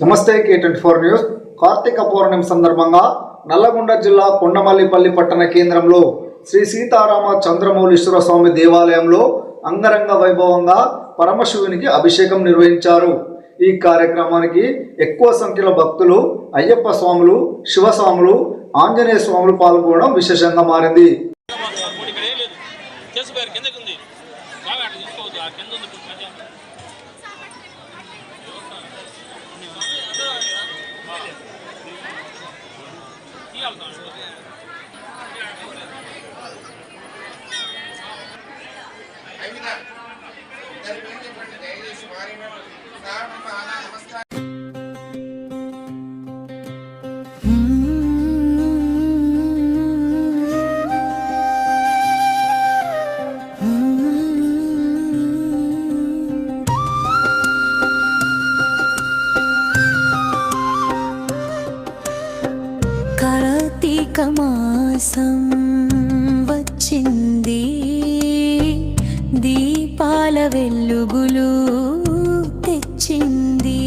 నమస్తే K twenty four news. Karthika Pournami సందర్భంగా నల్లగొండ జిల్లా కొండమల్లిపల్లి పట్టణ కేంద్రంలో శ్రీ సీతారామ చంద్రమౌళీశ్వర స్వామి దేవాలయంలో అంగరంగ వైభవంగా పరమశివునికి అభిషేకం నిర్వహించారు. ఈ కార్యక్రమానికి ఎక్కువ సంఖ్యలో భక్తులు అయ్యప్ప స్వాములు శివస్వాములు ఆంజనేయ స్వాములు పాల్గొనడం విశేషంగా మారింది. కిందకుంది. బాగా అట్లా తీసుకోవద్దు ఆ కింద ఉంది. ఇప్పుడు మధ్య. తీయాలి తాను. కోసం వచ్చింది దీపాల వెలుగులు తెచ్చింది.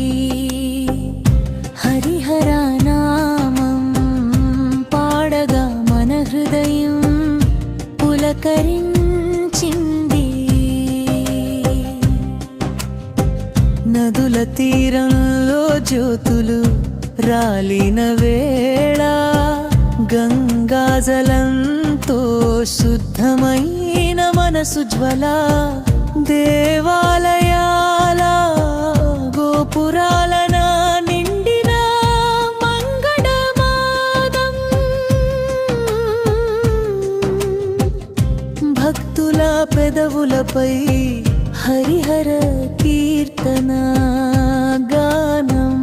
హరిహర నామం పాడగా మన హృదయం పులకరించింది. నదుల తీరంలో జ్యోతులు రాలిన వేళ గంగాజలంతో శుద్ధమైన మనసు జ్వల. దేవాలయాల గోపురాలన నిండిన మంగళమాదం. భక్తుల పెదవులపై హరిహర కీర్తన గానం.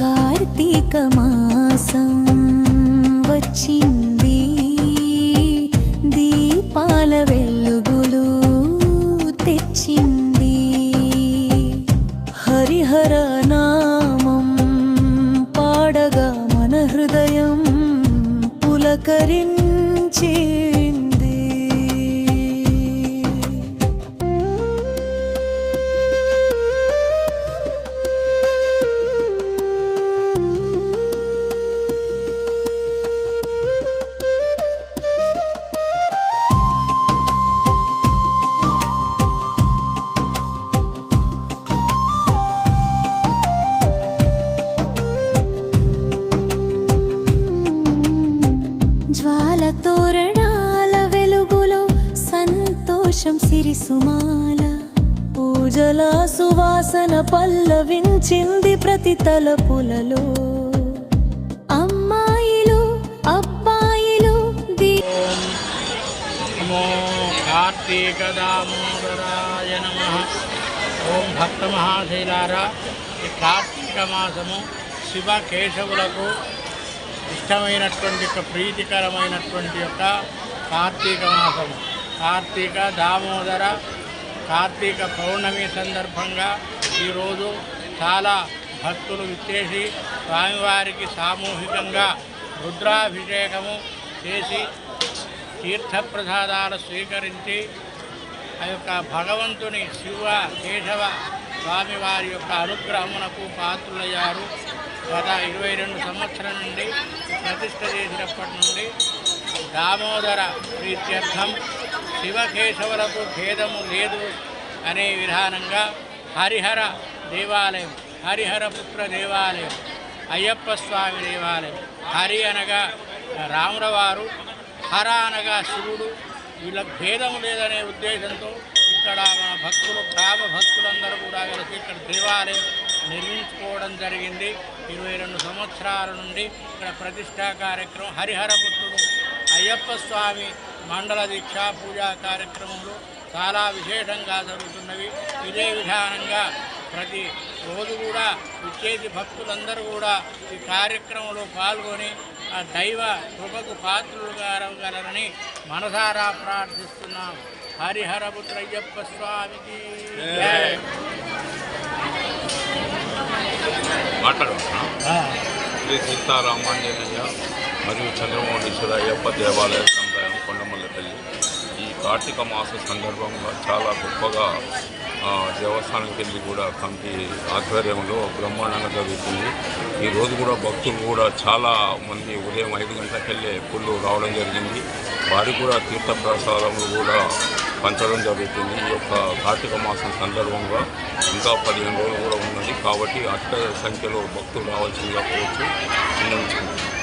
కార్తీకమా కోసం వచ్చింది. దీపాల వెలుగులు తెచ్చింది. హరిహర నామం పాడగా మన హృదయం పులకరించే జ్వాల తోరణాల వెలుగులో సంతోషం సిరిసుమాల. పూజల సువాసన పల్లవించింది ప్రతి తలపులలో. అమ్మాయిలు అబ్బాయిలు కార్తీక దామోదరాయ నమ. ఓం భక్త మహాశైలారా. ఈ కార్తీక మాసము శివ కేశవులకు ఇష్టమైనటువంటి యొక్క ప్రీతికరమైనటువంటి యొక్క కార్తీక మాసము. కార్తీక దామోదర కార్తీక పౌర్ణమి సందర్భంగా ఈరోజు చాలా భక్తులు విచ్చేసి స్వామివారికి సామూహికంగా రుద్రాభిషేకము చేసి తీర్థప్రసాదాలు స్వీకరించి ఆ యొక్క భగవంతుని శివ కేశవ స్వామివారి యొక్క అనుగ్రహమునకు పాత్రులయ్యారు. గత ఇరవై రెండు సంవత్సరం నుండి ప్రతిష్ట చేసినప్పటి నుండి దామోదర ప్రీత్యర్థం శివకేశవులకు భేదము లేదు అనే విధానంగా హరిహర దేవాలయం హరిహరపుత్ర దేవాలయం అయ్యప్ప స్వామి దేవాలయం హరి అనగా రాములవారు హర అనగా శివుడు వీళ్ళకి భేదం లేదనే ఉద్దేశంతో ఇక్కడ మన భక్తులు గ్రామ భక్తులందరూ కూడా కలిసి ఇక్కడ దేవాలయం నిర్మించుకోవడం జరిగింది. ఇరవై రెండు సంవత్సరాల నుండి ఇక్కడ ప్రతిష్టా కార్యక్రమం హరిహరపుత్రుడు అయ్యప్ప స్వామి మండల దీక్షా పూజా కార్యక్రమంలో చాలా విశేషంగా జరుగుతున్నవి. ఇదే విధానంగా ప్రతి రోజు కూడా విచ్చేసి భక్తులందరూ కూడా ఈ కార్యక్రమంలో పాల్గొని ఆ దైవ కృపకు పాత్రులు గారని మనసారా ప్రార్థిస్తున్నాం. హరిహరపుత్రయ్యప్ప స్వామికి. మాట్లాడుతున్నా శ్రీ సీతారామాంజనేయ మరియు చంద్రమౌళీశ్వర అయ్యప్ప దేవాలయ సంప్రదాయం కొండమల్లపల్లి ఈ కార్తీక మాస సందర్భంగా చాలా గొప్పగా ఆ, దేవస్థానంకి వెళ్ళి కూడా కమిటీ ఆధ్వర్యంలో బ్రహ్మాండంగా జరుగుతుంది. ఈ రోజు కూడా భక్తులు కూడా చాలా మంది ఉదయం ఐదు గంటలకెళ్ళే పుల్లు రావడం జరిగింది. వారికి కూడా తీర్థ ప్రసాదములు కూడా పంచడం జరుగుతుంది. ఈ యొక్క కార్తీక మాసం సందర్భంగా ఇంకా పదిహేను రోజులు కూడా ఉన్నది. కాబట్టి అష్ట సంఖ్యలో భక్తులు రావాల్సిందిగా కోరుతూ విన్నవించుకుంటున్నాను.